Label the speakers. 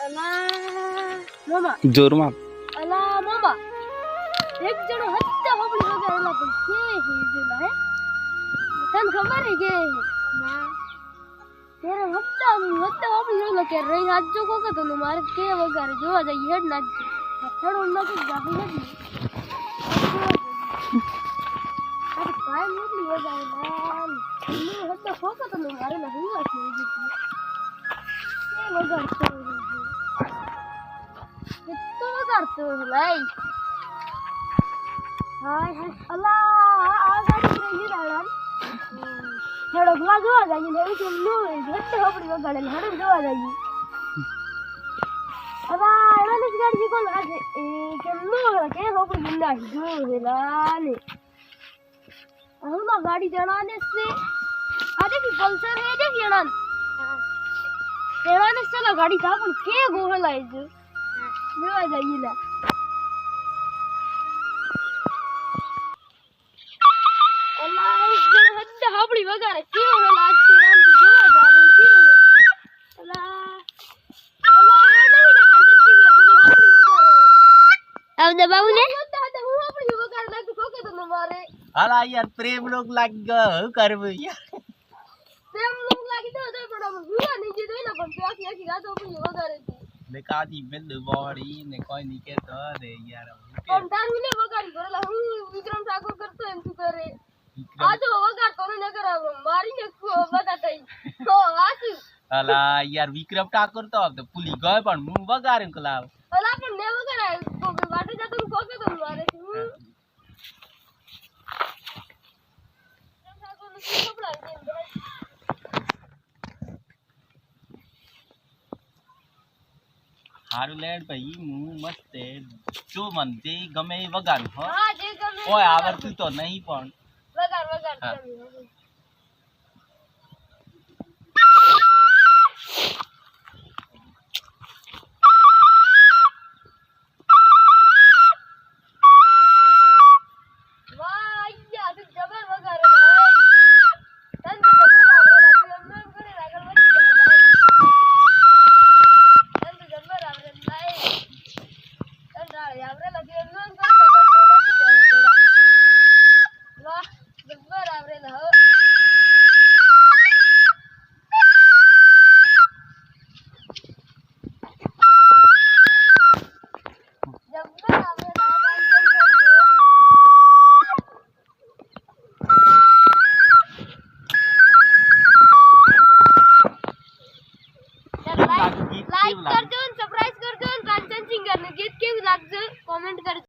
Speaker 1: અલા મામા
Speaker 2: જોરમાં
Speaker 1: અલા મામા એક જણો હત્તા બબડી વગાડેલા પણ કે હે જેલા હે તને ખબર હે કે ના તેરે હત્તા હત્તા બબડી વગાડેલા કે રહી હાથ જો કોકે તો મારે કે વગાડે જોવા જઈએ હેડ નાખ હથડો નાખી જાહી નથી અરે કાઈ મોટલી વગાડેલા હું હત્તા કોકે તો મારે ના હુવા છે કે વગાડતો વગાડતો લાઈ હાય હાય અલા આ ગાડી રહી દાડા હેડો ગવા જોવા જઈએ ને એવું નો ઘટ્ટ હોપડી વગાડે ને હેડો જોવા જઈએ અલા એવાની જ ગાડી કોણ આજે એ કેમ નો કે હોપડી બિંદા જો હેલા ને હું ગાડી જણાને છે આ દેખી પલ્સર હે દેખી એના એવાને ચલો ગાડી થા પણ કે ગોહલાય છે જોવા જઈએ. લા હાબડી વગાડે. કેવો હેલા આજ તો આમ તો જોવા જાવે કેવો હે અલા અલા આ નહીં ને કાંચન સિંગર પેલું હાબડી વગાડે. આવ ને હું હાબડી વગાડ નાખું કોકે તો મારે.
Speaker 2: હાલા યાર પ્રેમ લોક લાગ ગયો હું કરવું યાર
Speaker 1: પ્રેમ લોક લાગી તો હતો પણ હું નહીં ને પણ તો આખી આખી રાત હાબડી વગાડે છે.
Speaker 2: ને કાદી મેં દબાડી ને કોઈ નહીં કહેતો રે યાર કે?
Speaker 1: આમ તારું ને વગાડી કરેલા હું વિક્રમ ઠાકોર કરતો એમ તું કરે આ જો વગાડતો ને નગર મારીને બધા થઈ. તો વાસુ
Speaker 2: હાલા યાર વિક્રમ ઠાકોર તો હવે ભૂલી ગયો પણ હું વગાડ્યું કલાવ.
Speaker 1: અલા પણ ને વગાડાય કોકે વાટે જતો હું કોકે તો મારે છે હું વિક્રમ ઠાકોરનું શું સંભળાય છે?
Speaker 2: હારું લેડ ભાઈ હું મસ્ત જો મન તે ગમે એ વગાડું હો. આવડતું તો નહીં પણ.
Speaker 1: વગાડ વગાડ. लाईक करजो कर दो रांचन सिंगर गीत के लागजो कॉमेंट कर